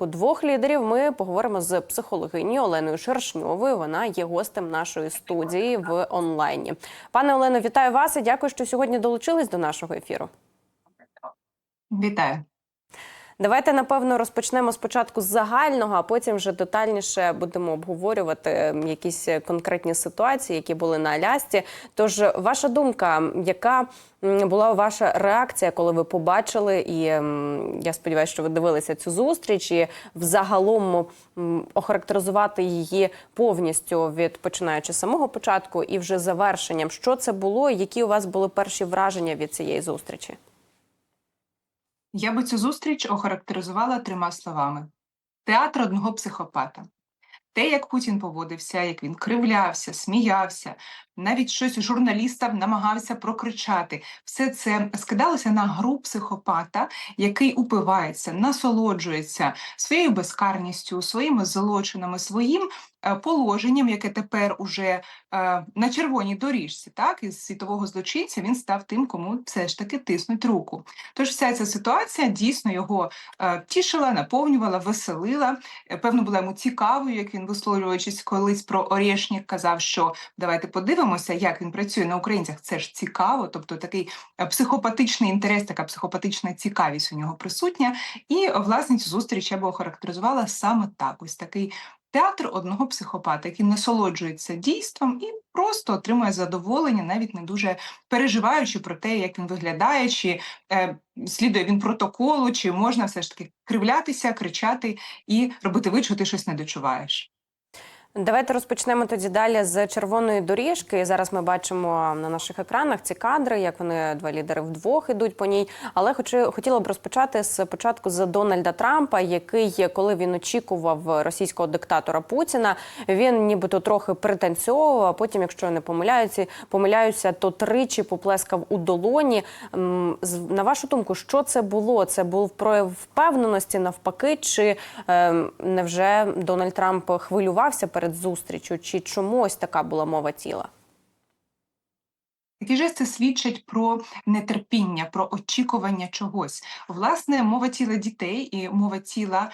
поєдинку двох лідерів ми поговоримо з психологинею Оленою Шершньовою. Вона є гостем нашої студії в онлайні. Пане Олено, вітаю вас і дякую, що сьогодні долучились до нашого ефіру. Вітаю. Давайте напевно розпочнемо спочатку з загального, а потім вже детальніше будемо обговорювати ем, якісь конкретні ситуації, які були на Алясці. Тож, ваша думка, яка була ваша реакція, коли ви побачили, і ем, я сподіваюся, що ви дивилися цю зустріч, і взагалом охарактеризувати її повністю від починаючи з самого початку і вже завершенням. Що це було? Які у вас були перші враження від цієї зустрічі? Я би цю зустріч охарактеризувала трьома словами: театр одного психопата. Те, як Путін поводився, як він кривлявся, сміявся, навіть щось журналістам намагався прокричати. Все це скидалося на гру психопата, який упивається, насолоджується своєю безкарністю, своїми злочинами, своїм е, положенням, яке тепер уже е, на червоній доріжці, так із світового злочинця він став тим, кому все ж таки тиснуть руку. Тож вся ця ситуація дійсно його е, тішила, наповнювала, веселила. Е, Певно, була йому цікавою, як він висловлюючись колись про Орєшнік, казав, що давайте подивимося, як він працює на українцях. Це ж цікаво, тобто такий е, психопатичний інтерес, така психопатична цікавість у нього присутня. І власне цю зустріч я би охарактеризувала саме так: ось такий. Театр одного психопата, який насолоджується дійством і просто отримує задоволення, навіть не дуже переживаючи про те, як він виглядає, чи е, слідує він протоколу, чи можна все ж таки кривлятися, кричати і робити вид, що ти щось не дочуваєш. Давайте розпочнемо тоді далі з червоної доріжки. Зараз ми бачимо на наших екранах ці кадри, як вони два лідери вдвох ідуть по ній. Але хочу, хотіла б розпочати з початку з Дональда Трампа, який, коли він очікував російського диктатора Путіна, він нібито трохи пританцьовував. А потім, якщо не помиляюся, помиляюся, то тричі поплескав у долоні. На вашу думку, що це було? Це був прояв впевненості навпаки, чи е, невже Дональд Трамп хвилювався перед зустрічю, чи чому ось така була мова тіла? Такі жести свідчать про нетерпіння, про очікування чогось. Власне, мова тіла дітей і мова тіла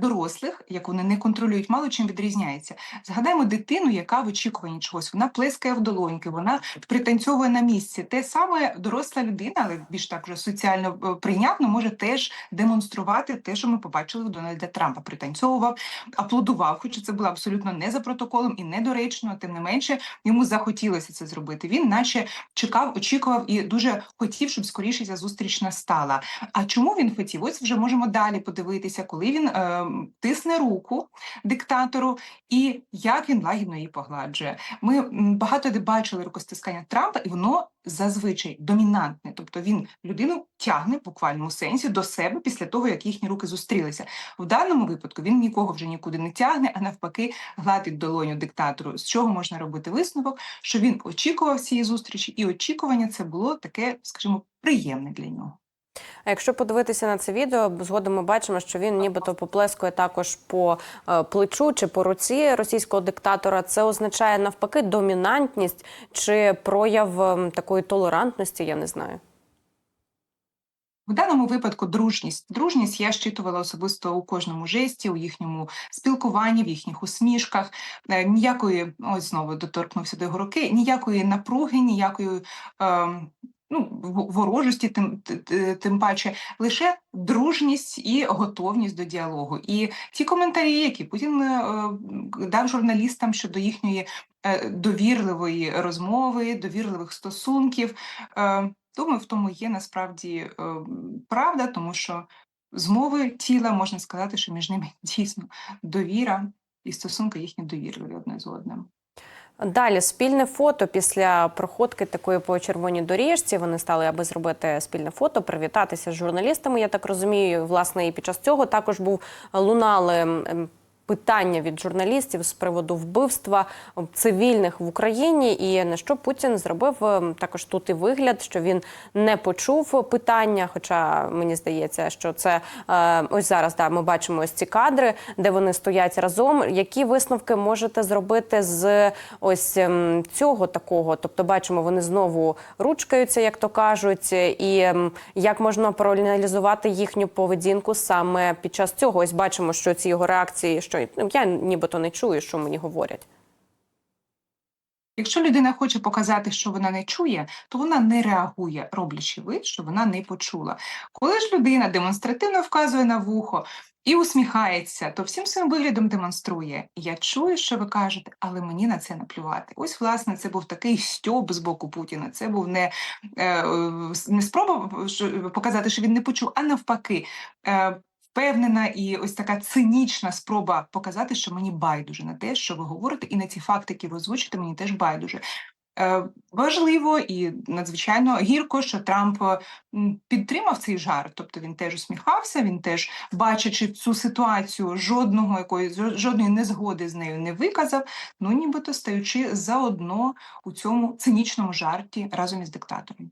дорослих, як вони не контролюють, мало чим відрізняється. Згадаємо дитину, яка в очікуванні чогось. Вона плескає в долоньки, вона пританцьовує на місці. Те саме доросла людина, але більш так вже соціально е, прийнятно, може теж демонструвати те, що ми побачили в Дональда Трампа. Пританцьовував, аплодував, хоча це було абсолютно не за протоколом і недоречно, тим не менше йому захотілося це зробити. Він, наче чекав, очікував і дуже хотів, щоб скоріше ця зустріч настала. А чому він хотів? Ось вже можемо далі подивитися, коли він е, тисне руку диктатору і як він лагідно її погладжує. Ми багато де бачили рукостискання Трампа, і воно зазвичай домінантне. Тобто він людину тягне в буквальному сенсі до себе після того, як їхні руки зустрілися. В даному випадку він нікого вже нікуди не тягне, а навпаки, гладить долоню диктатору. З чого можна робити висновок, що він очікував цієї зустрічі, і очікування це було таке, скажімо, приємне для нього. А якщо подивитися на це відео, згодом ми бачимо, що він нібито поплескує також по е, плечу чи по руці російського диктатора. Це означає навпаки домінантність чи прояв ем, такої толерантності, я не знаю. В даному випадку дружність. Дружність я щитувала особисто у кожному жесті, у їхньому спілкуванні, в їхніх усмішках. Е, Ніякої, ось знову доторкнувся до його руки, ніякої напруги, ніякої е, ну, ворожості, тим, тим паче, лише дружність і готовність до діалогу. І ті коментарі, які Путін е, дав журналістам щодо їхньої е, довірливої розмови, довірливих стосунків. Е, Думаю, в тому є насправді правда, тому що з мови тіла можна сказати, що між ними дійсно довіра і стосунки їхні довірливі одне з одним. Далі спільне фото після проходки такої по червоній доріжці. Вони стали, аби зробити спільне фото, привітатися з журналістами. Я так розумію. Власне, і під час цього також був лунали питання від журналістів з приводу вбивства цивільних в Україні, і на що Путін зробив е, також тут і вигляд, що він не почув питання. Хоча мені здається, що це е, ось зараз да, ми бачимо ось ці кадри, де вони стоять разом. Які висновки можете зробити з ось ем, цього такого? Тобто, бачимо, вони знову ручкаються, як то кажуть, і ем, як можна проаналізувати їхню поведінку саме під час цього? Ось бачимо, що ці його реакції, що ну, я нібито не чую, що мені говорять. Якщо людина хоче показати, що вона не чує, то вона не реагує, роблячи вид, що вона не почула. Коли ж людина демонстративно вказує на вухо і усміхається, то всім своїм виглядом демонструє: Я чую, що ви кажете, але мені на це наплювати. Ось, власне, це був такий стьоб з боку Путіна. Це був не, е, не спроба показати, що він не почув, а навпаки. Впевнена і ось така цинічна спроба показати, що мені байдуже на те, що ви говорите, і на ці факти, які ви озвучите, мені теж байдуже. Е, важливо і надзвичайно гірко, що Трамп е, підтримав цей жарт. Тобто він теж усміхався, він теж, бачачи цю ситуацію, жодного якої жодної незгоди з нею не виказав. Ну нібито стаючи заодно у цьому цинічному жарті разом із диктатором.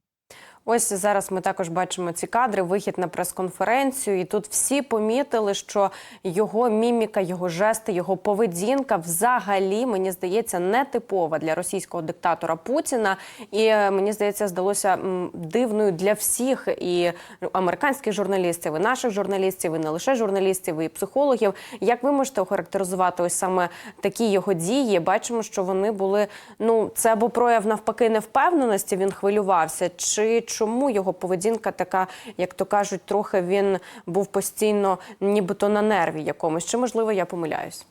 Ось зараз ми також бачимо ці кадри, вихід на прес-конференцію, і тут всі помітили, що його міміка, його жести, його поведінка взагалі мені здається нетипова для російського диктатора Путіна. І е, мені здається, здалося дивною для всіх і американських журналістів, і наших журналістів, і не лише журналістів, і психологів. Як ви можете охарактеризувати ось саме такі його дії? Бачимо, що вони були ну це або прояв навпаки невпевненості. Він хвилювався, чи чому його поведінка така, як то кажуть, трохи він був постійно, нібито на нерві якомусь. Чи можливо я помиляюсь?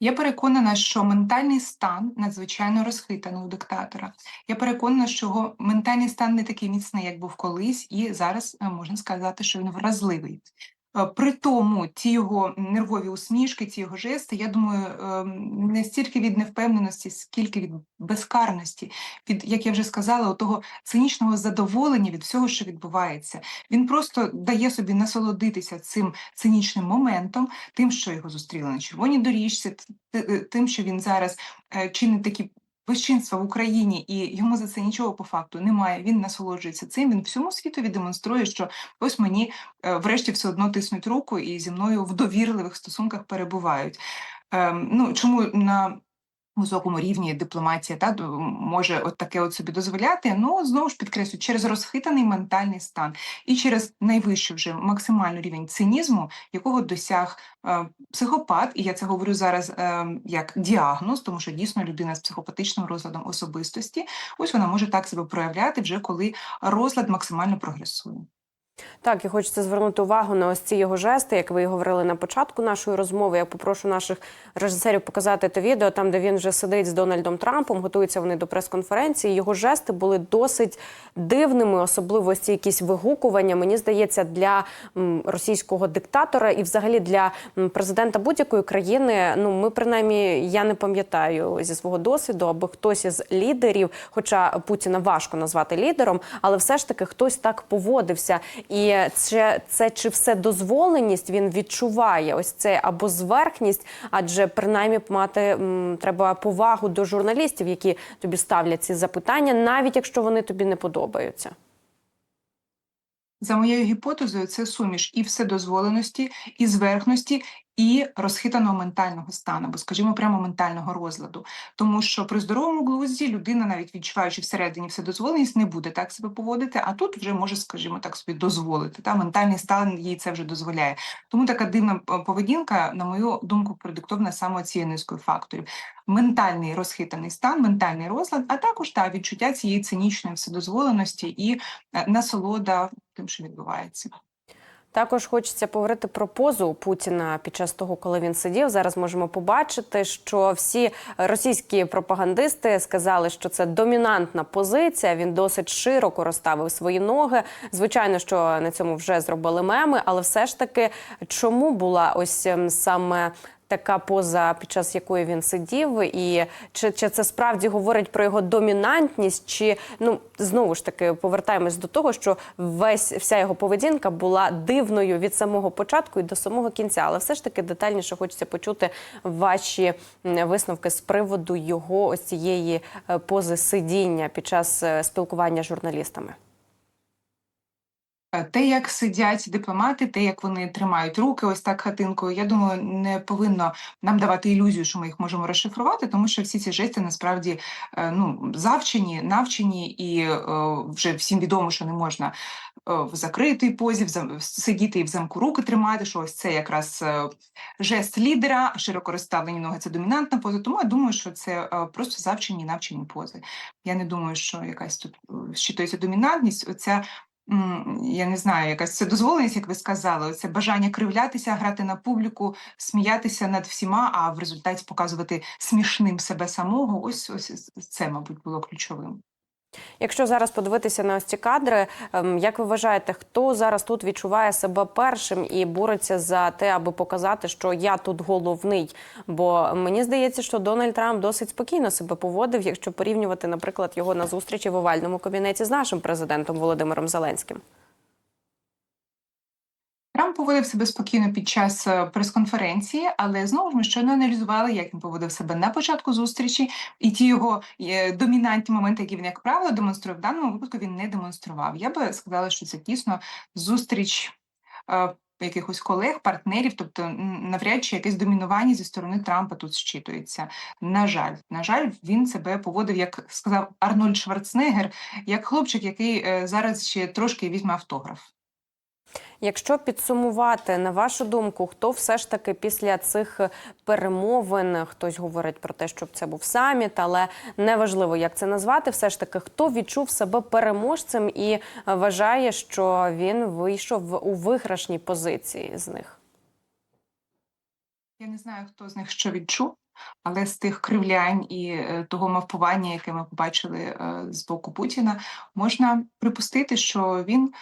Я переконана, що ментальний стан надзвичайно розхитаний у диктатора. Я переконана, що його ментальний стан не такий міцний, як був колись, і зараз е, можна сказати, що він вразливий. Е, При тому ті його нервові усмішки, ті його жести, я думаю, ем, не стільки від невпевненості, скільки від безкарності, від, як я вже сказала, того цинічного задоволення від всього, що відбувається. Він просто дає собі насолодитися цим цинічним моментом, тим, що його зустріли на червоній доріжці, т- тим, що він зараз е, чинить такі безчинства в Україні, і йому за це нічого по факту немає. Він насолоджується цим. Він всьому світові демонструє, що ось мені е, врешті все одно тиснуть руку і зі мною в довірливих стосунках перебувають. Ем, ну чому на високому рівні дипломатія та може от таке от собі дозволяти? Ну знову ж підкреслю, через розхитаний ментальний стан і через найвищий вже максимальний рівень цинізму, якого досяг е, психопат, і я це говорю зараз е, як діагноз, тому що дійсно людина з психопатичним розладом особистості, ось вона може так себе проявляти вже коли розлад максимально прогресує. Так, і хочеться звернути увагу на ось ці його жести, як ви говорили на початку нашої розмови. Я попрошу наших режисерів показати те відео, там де він вже сидить з Дональдом Трампом, готуються вони до прес-конференції. Його жести були досить дивними, особливо ці якісь вигукування. Мені здається, для російського диктатора і взагалі для президента будь-якої країни. Ну ми принаймні я не пам'ятаю зі свого досвіду, аби хтось із лідерів, хоча Путіна важко назвати лідером, але все ж таки хтось так поводився. І це, це чи все дозволеність він відчуває? Ось це або зверхність, адже принаймні мати м, треба повагу до журналістів, які тобі ставлять ці запитання, навіть якщо вони тобі не подобаються. За моєю гіпотезою, це суміш і вседозволеності, і зверхності, і розхитаного ментального стану, або, скажімо, прямо ментального розладу. Тому що при здоровому глузді людина, навіть відчуваючи всередині вседозволеність, не буде так себе поводити, а тут вже може, скажімо так, собі дозволити. Та ментальний стан їй це вже дозволяє. Тому така дивна е, поведінка, на мою думку, продиктована саме цією низкою факторів. Ментальний розхитаний стан, ментальний розлад, а також та відчуття цієї цинічної вседозволеності і е, насолода тим, що відбувається. Також хочеться поговорити про позу Путіна під час того, коли він сидів. Зараз можемо побачити, що всі російські пропагандисти сказали, що це домінантна позиція. Він досить широко розставив свої ноги. Звичайно, що на цьому вже зробили меми, але все ж таки, чому була ось ем, саме така поза, під час якої він сидів, і чи, чи це справді говорить про його домінантність, чи ну знову ж таки повертаємось до того, що весь вся його поведінка була дивною від самого початку і до самого кінця. Але все ж таки детальніше хочеться почути ваші висновки з приводу його ось цієї е, пози сидіння під час е, спілкування з журналістами. Е, Те, як сидять дипломати, те, як вони тримають руки, ось так хатинкою, я думаю, не повинно нам давати ілюзію, що ми їх можемо розшифрувати, тому що всі ці жести насправді е, ну, завчені, навчені, і е, вже всім відомо, що не можна в закритій позі, сидіти і в замку руки тримати, що ось це якраз жест лідера, широко розставлені ноги це домінантна поза. Тому я думаю, що це просто завчені, навчені пози. Я не думаю, що якась тут щитується домінантність. Оця Я не знаю, якась це дозволеність, як ви сказали, це бажання кривлятися, грати на публіку, сміятися над всіма, а в результаті показувати смішним себе самого. Ось ось це, мабуть, було ключовим. Якщо зараз подивитися на ось ці кадри, ем, як ви вважаєте, хто зараз тут відчуває себе першим і бореться за те, аби показати, що я тут головний? Бо мені здається, що Дональд Трамп досить спокійно себе поводив, якщо порівнювати, наприклад, його на зустрічі в овальному кабінеті з нашим президентом Володимиром Зеленським. Поводив себе спокійно під час е, прес-конференції, але знову ж ми щойно аналізували, як він поводив себе на початку зустрічі, і ті його е, домінантні моменти, які він, як правило, демонструє в даному випадку, він не демонстрував. Я би сказала, що це дійсно зустріч. е, Якихось колег, партнерів, тобто навряд чи якесь домінування зі сторони Трампа тут щитується. На жаль, на жаль, він себе поводив, як сказав Арнольд Шварценеггер, як хлопчик, який зараз ще трошки візьме автограф. Якщо підсумувати, на вашу думку, хто все ж таки після цих перемовин, хтось говорить про те, щоб це був саміт, але неважливо, як це назвати, все ж таки, хто відчув себе переможцем і е, вважає, що він вийшов у виграшній позиції з них? Я не знаю, хто з них що відчув, але з тих кривлянь і е, того мавпування, яке ми побачили е, з боку Путіна, можна припустити, що він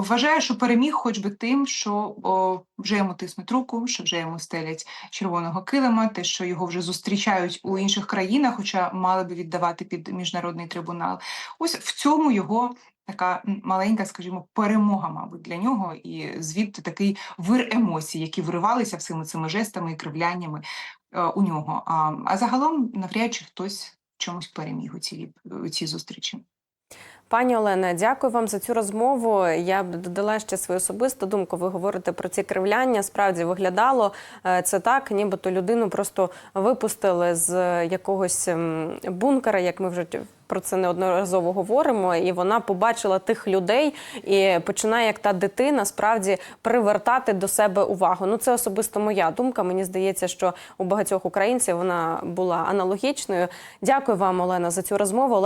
вважає, що переміг хоч би тим, що о, вже йому тиснуть руку, що вже йому стелять червоного килима, те, що його вже зустрічають у інших країнах, хоча мали би віддавати під міжнародний трибунал. Ось в цьому його. Така маленька, скажімо, перемога, мабуть, для нього, і звідти такий вир емоцій, які виривалися всіми цими жестами і кривляннями е, у нього. А, а загалом навряд чи хтось чомусь переміг у цій, у цій зустрічі. Пані Олена, дякую вам за цю розмову. Я б додала ще свою особисту думку. Ви говорите про ці кривляння. Справді виглядало е, це так, нібито людину просто випустили з якогось ем, бункера, як ми вже про це неодноразово говоримо. І вона побачила тих людей і починає, як та дитина, справді привертати до себе увагу. Ну, це особисто моя думка. Мені здається, що у багатьох українців вона була аналогічною. Дякую вам, Олена, за цю розмову.